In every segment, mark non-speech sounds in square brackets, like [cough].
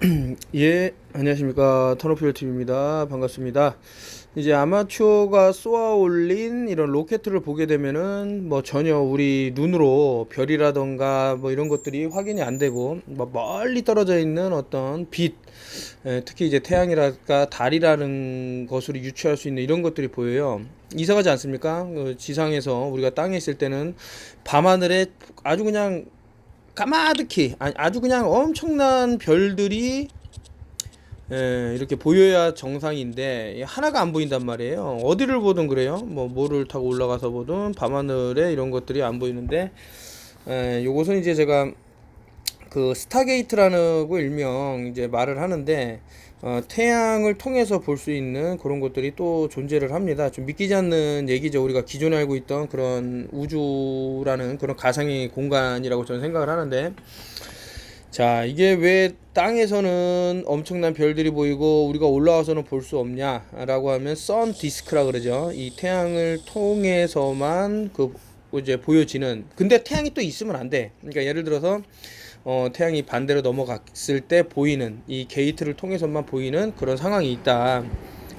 [clears throat] 예, 안녕하십니까. 터너필 TV입니다. 반갑습니다. 이제 아마추어가 쏘아 올린 이런 로켓을 보게 되면은 뭐 전혀 우리 눈으로 별이라던가 뭐 이런 것들이 확인이 안 되고 뭐 멀리 떨어져 있는 어떤 빛, 예, 특히 이제 태양이랄까 달이라는 것으로 유추할 수 있는 이런 것들이 보여요. 이상하지 않습니까? 그 지상에서 우리가 땅에 있을 때는 밤하늘에 아주 그냥 까마득히 아니, 아주 그냥 엄청난 별들이 예, 이렇게 보여야 정상인데 하나가 안 보인단 말이에요. 어디를 보든 그래요. 뭐 뭐를 타고 올라가서 보든 밤하늘에 이런 것들이 안 보이는데 예, 요것은 이제 제가 그 스타게이트라고 일명 이제 말을 하는데 어, 태양을 통해서 볼 수 있는 그런 것들이 또 존재를 합니다. 좀 믿기지 않는 얘기죠. 우리가 기존에 알고 있던 그런 우주라는 그런 가상의 공간이라고 저는 생각을 하는데 자, 이게 왜 땅에서는 엄청난 별들이 보이고 우리가 올라와서는 볼 수 없냐라고 하면 선 디스크라 그러죠. 이 태양을 통해서만 그 이제 보여지는 근데 태양이 또 있으면 안 돼. 그러니까 예를 들어서 어, 태양이 반대로 넘어갔을 때 보이는 이 게이트를 통해서만 보이는 그런 상황이 있다.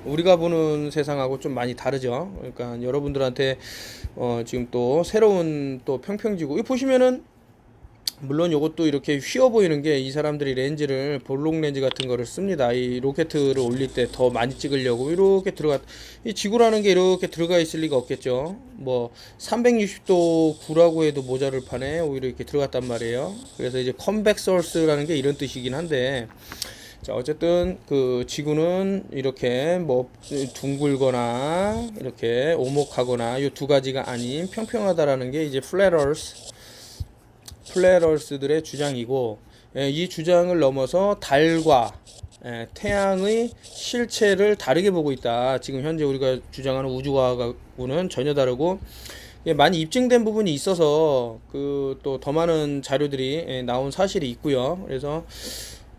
우리가 보는 세상하고 좀 많이 다르죠. 그러니까 여러분들한테 어, 지금 또 새로운 또 평평지구 이 보시면은 물론 이것도 이렇게 휘어 보이는 게 이 사람들이 렌즈를 볼록 렌즈 같은 거를 씁니다. 이 로켓을 올릴 때 더 많이 찍으려고 이렇게 들어가 이 지구라는 게 이렇게 들어가 있을 리가 없겠죠. 뭐 360도 구라고 해도 모자를 파네 오히려 이렇게 들어갔단 말이에요. 그래서 이제 컴백 소스라는 게 이런 뜻이긴 한데 자 어쨌든 그 지구는 이렇게 뭐 둥글거나 이렇게 오목하거나 이 두 가지가 아닌 평평하다라는 게 이제 플래러스 플래러스들의 주장이고 예, 이 주장을 넘어서 달과 예, 태양의 실체를 다르게 보고 있다. 지금 현재 우리가 주장하는 우주과학하고는 전혀 다르고 예, 많이 입증된 부분이 있어서 그 또 더 많은 자료들이 예, 나온 사실이 있고요. 그래서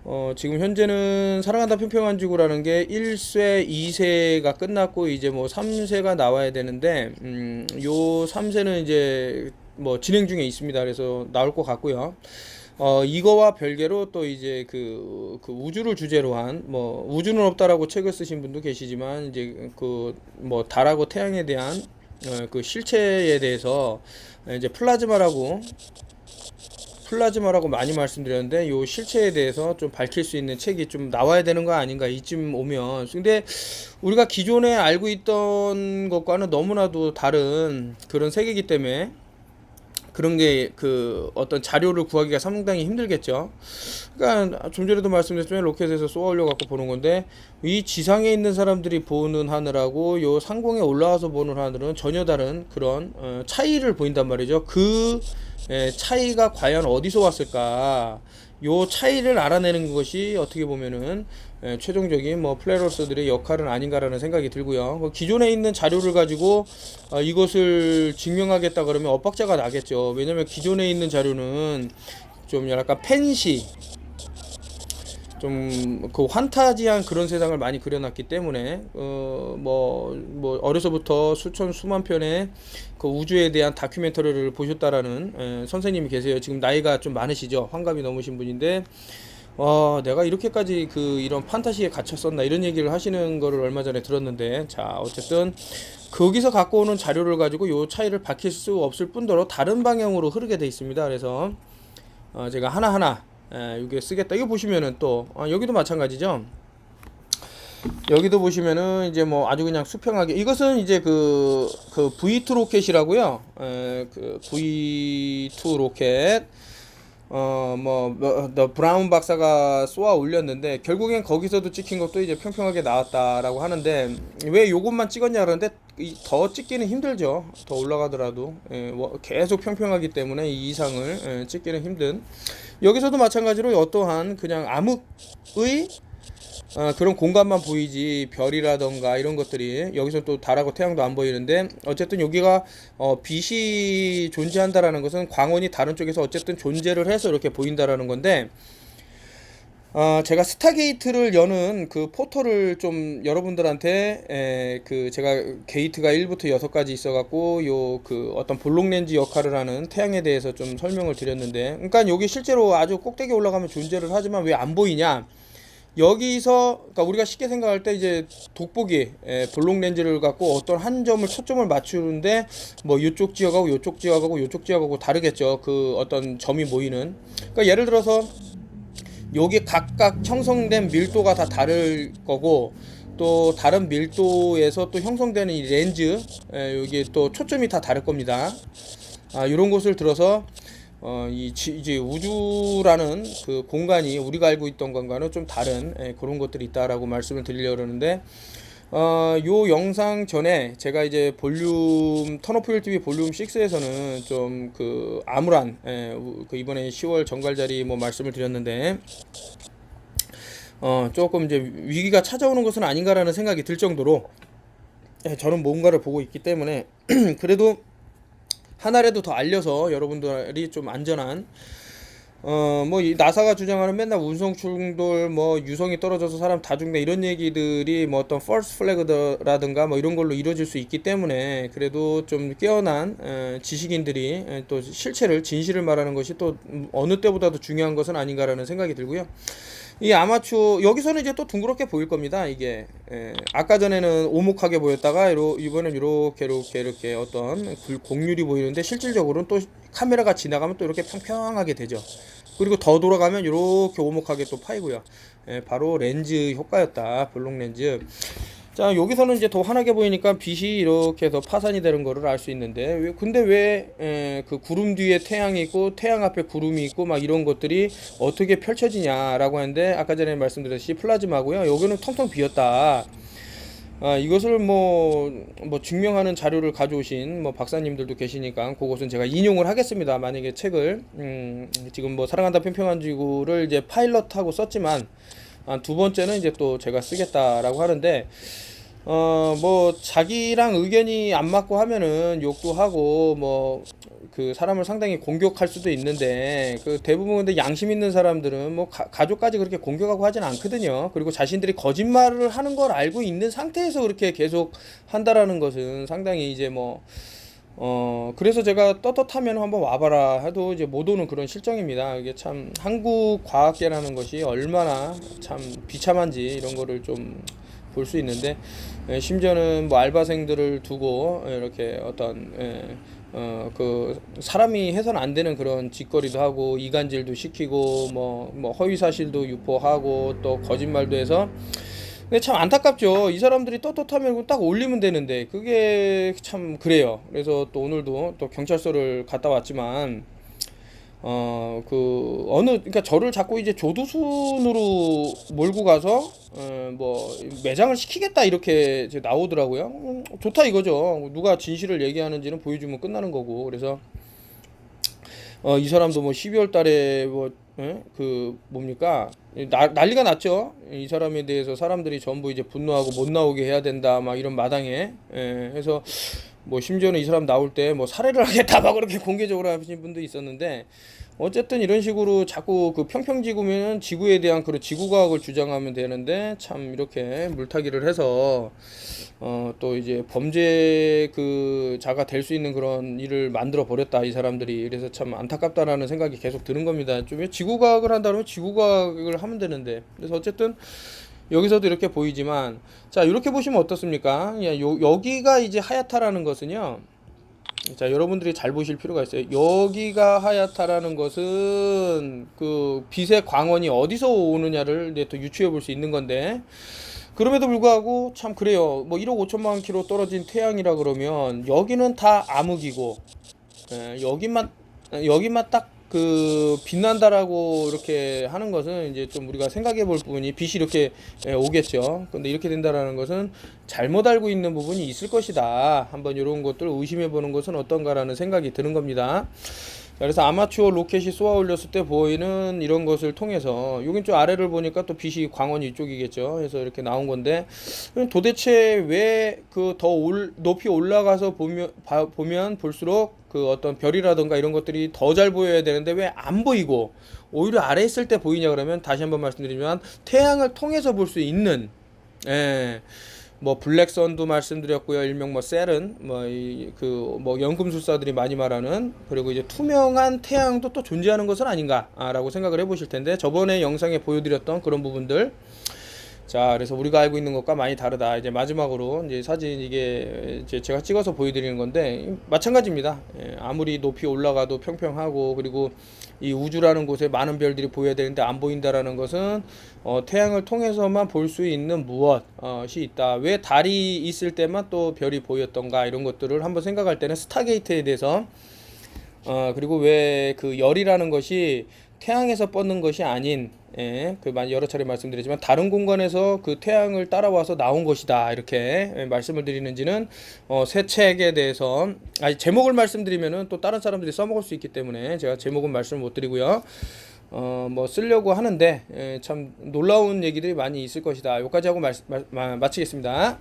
어, 지금 현재는 사랑한다 평평한 지구라는 게 1쇄, 2쇄가 끝났고 이제 뭐 3쇄가 나와야 되는데 음, 요 3쇄는 이제 뭐 진행 중에 있습니다. 그래서 나올 것 같고요. 어, 이거와 별개로 또 이제 그, 그 우주를 주제로 한, 뭐, 우주는 없다라고 책을 쓰신 분도 계시지만, 이제 그, 뭐, 달하고 태양에 대한, 어, 그 실체에 대해서 이제 플라즈마라고, 플라즈마라고 많이 말씀드렸는데, 요 실체에 대해서 좀 밝힐 수 있는 책이 좀 나와야 되는 거 아닌가, 이쯤 오면. 근데 우리가 기존에 알고 있던 것과는 너무나도 다른 그런 세계이기 때문에, 그런 게 그 어떤 자료를 구하기가 상당히 힘들겠죠. 그러니까 좀 전에도 말씀드렸지만 로켓에서 쏘아 올려 갖고 보는 건데 이 지상에 있는 사람들이 보는 하늘하고 요 상공에 올라와서 보는 하늘은 전혀 다른 그런 어, 차이를 보인단 말이죠. 그 에, 차이가 과연 어디서 왔을까? 요 차이를 알아내는 것이 어떻게 보면은 예, 최종적인 뭐 플레로스들의 역할은 아닌가라는 생각이 들고요. 뭐 기존에 있는 자료를 가지고 어, 이것을 증명하겠다 그러면 엇박자가 나겠죠. 왜냐면 기존에 있는 자료는 좀 약간 펜시 좀 그 환타지한 그런 세상을 많이 그려놨기 때문에 어뭐뭐 뭐 어려서부터 수천 수만 편의 그 우주에 대한 다큐멘터리를 보셨다라는 에, 선생님이 계세요. 지금 나이가 좀 많으시죠. 환갑이 넘으신 분인데 와, 내가 이렇게까지 그 이런 판타지에 갇혔었나 이런 얘기를 하시는 거를 얼마 전에 들었는데 자, 어쨌든 거기서 갖고 오는 자료를 가지고 요 차이를 밝힐 수 없을 뿐더러 다른 방향으로 흐르게 돼 있습니다. 그래서 어, 제가 하나하나 에, 이게 쓰겠다. 이거 보시면은 또 아, 여기도 마찬가지죠. 여기도 보시면은 이제 뭐 아주 그냥 수평하게 이것은 이제 그, 그 V2 로켓이라고요. 에, 그 V2 로켓 어뭐 브라운 박사가 쏘아 올렸는데 결국엔 거기서도 찍힌 것도 이제 평평하게 나왔다라고 하는데 왜 요것만 찍었냐 그러는데 더 찍기는 힘들죠. 더 올라가더라도. 예, 뭐 계속 평평하기 때문에 이 이상을 예, 찍기는 힘든. 여기서도 마찬가지로 어떠한 그냥 암흑의 어, 그런 공간만 보이지 별이라던가 이런 것들이 여기서 또 달하고 태양도 안 보이는데 어쨌든 여기가 어, 빛이 존재한다라는 것은 광원이 다른 쪽에서 어쨌든 존재를 해서 이렇게 보인다라는 건데 어, 제가 스타게이트를 여는 그 포털을 좀 여러분들한테 에, 그 제가 게이트가 1부터 6까지 있어갖고 요 그 어떤 볼록 렌즈 역할을 하는 태양에 대해서 좀 설명을 드렸는데 그러니까 여기 실제로 아주 꼭대기 올라가면 존재를 하지만 왜 안 보이냐 여기서 그러니까 우리가 쉽게 생각할 때 이제 돋보기 예, 블록 렌즈를 갖고 어떤 한 점을 초점을 맞추는데 뭐 이쪽 지역하고 이쪽 지역하고 이쪽 지역하고 다르겠죠. 그 어떤 점이 모이는. 그러니까 예를 들어서 여기 각각 형성된 밀도가 다 다를 거고 또 다른 밀도에서 또 형성되는 이 렌즈 예, 여기 또 초점이 다 다를 겁니다. 아, 이런 것을 들어서 어, 이 지, 이제 우주라는 그 공간이 우리가 알고 있던 것과는 좀 다른 예, 그런 것들이 있다라고 말씀을 드리려고 그러는데 어, 요 영상 전에 제가 이제 볼륨 턴오프 TV 볼륨 6에서는 좀 그 암울한 예, 우- 그 이번에 10월 정갈 자리 뭐 말씀을 드렸는데 어, 조금 이제 위기가 찾아오는 것은 아닌가라는 생각이 들 정도로 예, 저는 뭔가를 보고 있기 때문에 [clears throat] 그래도 하나라도 더 알려서 여러분들이 좀 안전한 어뭐이 나사가 주장하는 맨날 운송 충돌 뭐 유성이 떨어져서 사람 다 죽네 이런 얘기들이 뭐 어떤 false flag라든가 뭐 이런 걸로 이루어질 수 있기 때문에 그래도 좀 깨어난 에, 지식인들이 에, 또 실체를 진실을 말하는 것이 또 어느 때보다도 중요한 것은 아닌가라는 생각이 들고요. 이 아마추어 여기서는 이제 또 둥그렇게 보일 겁니다. 이게 예, 아까 전에는 오목하게 보였다가 이러, 이번엔 이렇게 이렇게 이렇게 어떤 굴- 곡률이 보이는데 실질적으로는 또 카메라가 지나가면 또 이렇게 평평하게 되죠. 그리고 더 돌아가면 이렇게 오목하게 또 파이고요. 예, 바로 렌즈 효과였다. 블록 렌즈. 자 여기서는 이제 더 환하게 보이니까 빛이 이렇게 해서 파산이 되는 거를 알 수 있는데 왜 근데 왜 그 구름 뒤에 태양이 있고 태양 앞에 구름이 있고 막 이런 것들이 어떻게 펼쳐지냐라고 하는데 아까 전에 말씀드렸듯이 플라즈마고요. 여기는 텅텅 비었다. 아, 이것을 뭐, 뭐 증명하는 자료를 가져오신 뭐 박사님들도 계시니까 그것은 제가 인용을 하겠습니다. 만약에 책을. 음, 지금 뭐 사랑한다 평평한 지구를 이제 파일럿하고 썼지만 아, 두 번째는 이제 또 제가 쓰겠다라고 하는데 어 뭐 자기랑 의견이 안 맞고 하면은 욕도 하고 뭐 그 사람을 상당히 공격할 수도 있는데 그 대부분 근데 양심 있는 사람들은 뭐 가, 가족까지 그렇게 공격하고 하진 않거든요. 그리고 자신들이 거짓말을 하는 걸 알고 있는 상태에서 그렇게 계속 한다라는 것은 상당히 이제 뭐 어, 그래서 제가 떳떳하면 한번 와봐라 해도 이제 못 오는 그런 실정입니다. 이게 참 한국 과학계라는 것이 얼마나 참 비참한지 이런 거를 좀 볼 수 있는데, 예, 심지어는 뭐 알바생들을 두고 이렇게 어떤, 예, 어, 그, 사람이 해서는 안 되는 그런 짓거리도 하고, 이간질도 시키고, 뭐, 뭐, 허위사실도 유포하고, 또 거짓말도 해서, 근데 참 안타깝죠. 이 사람들이 떳떳하면 딱 올리면 되는데 그게 참 그래요. 그래서 또 오늘도 또 경찰서를 갔다 왔지만 어 그 어느 그러니까 저를 자꾸 이제 조두순으로 몰고 가서 어 뭐 매장을 시키겠다 이렇게 이제 나오더라고요. 음, 좋다 이거죠. 누가 진실을 얘기하는지는 보여주면 끝나는 거고 그래서 어, 이 사람도 뭐 12월 달에 뭐, 예? 그, 뭡니까? 나, 난리가 났죠? 이 사람에 대해서 사람들이 전부 이제 분노하고 못 나오게 해야 된다, 막 이런 마당에. 예, 해서 뭐 심지어는 이 사람 나올 때 뭐 살해를 [laughs] 하겠다, 막 그렇게 공개적으로 하신 분도 있었는데, 어쨌든 이런 식으로 자꾸 그 평평지구면 지구에 대한 그런 지구과학을 주장하면 되는데, 참 이렇게 물타기를 해서, 어, 또 이제 범죄 그 자가 될 수 있는 그런 일을 만들어 버렸다 이 사람들이 그래서 참 안타깝다라는 생각이 계속 드는 겁니다. 좀 지구과학을 한다면 지구과학을 하면 되는데 그래서 어쨌든 여기서도 이렇게 보이지만 자 이렇게 보시면 어떻습니까? 야, 요, 여기가 이제 하야타라는 것은요. 자 여러분들이 잘 보실 필요가 있어요. 여기가 하야타라는 것은 그 빛의 광원이 어디서 오느냐를 이제 또 유추해 볼 수 있는 건데 그럼에도 불구하고 참 그래요. 뭐 1억 5천만 킬로 떨어진 태양이라 그러면 여기는 다 암흑이고 예, 여기만 여기만 딱 그 빛난다라고 이렇게 하는 것은 이제 좀 우리가 생각해 볼 부분이 빛이 이렇게 예, 오겠죠. 근데 이렇게 된다라는 것은 잘못 알고 있는 부분이 있을 것이다. 한번 이런 것들을 의심해 보는 것은 어떤가라는 생각이 드는 겁니다. 자, 그래서 아마추어 로켓이 쏘아 올렸을 때 보이는 이런 것을 통해서 여긴 좀 아래를 보니까 또 빛이 광원이 이쪽이겠죠. 그래서 이렇게 나온 건데 도대체 왜 그 더 높이 올라가서 보면 봐- 보면 볼수록 그 어떤 별이라든가 이런 것들이 더 잘 보여야 되는데 왜 안 보이고 오히려 아래 있을 때 보이냐 그러면 다시 한번 말씀드리면 태양을 통해서 볼 수 있는 예. 뭐 블랙선도 말씀드렸고요. 일명 뭐 셀은 뭐 이 그 뭐 연금술사들이 많이 말하는 그리고 이제 투명한 태양도 또 존재하는 것은 아닌가라고 생각을 해보실 텐데 저번에 영상에 보여드렸던 그런 부분들 자, 그래서 우리가 알고 있는 것과 많이 다르다. 이제 마지막으로 이제 사진 이게 이제 제가 찍어서 보여드리는 건데 마찬가지입니다. 예, 아무리 높이 올라가도 평평하고 그리고 이 우주라는 곳에 많은 별들이 보여야 되는데 안 보인다라는 것은 어, 태양을 통해서만 볼 수 있는 무엇이 있다. 왜 달이 있을 때만 또 별이 보였던가 이런 것들을 한번 생각할 때는 스타게이트에 대해서 어, 그리고 왜 그 열이라는 것이 태양에서 뻗는 것이 아닌 예, 그 마- 여러 차례 말씀드리지만 다른 공간에서 그 태양을 따라와서 나온 것이다 이렇게 예, 말씀을 드리는지는 어, 새 책에 대해서 아니 제목을 말씀드리면은 또 다른 사람들이 써먹을 수 있기 때문에 제가 제목은 말씀을 못 드리고요. 어, 뭐 쓰려고 하는데 예, 참 놀라운 얘기들이 많이 있을 것이다. 여기까지 하고 말, 마, 마, 마치겠습니다.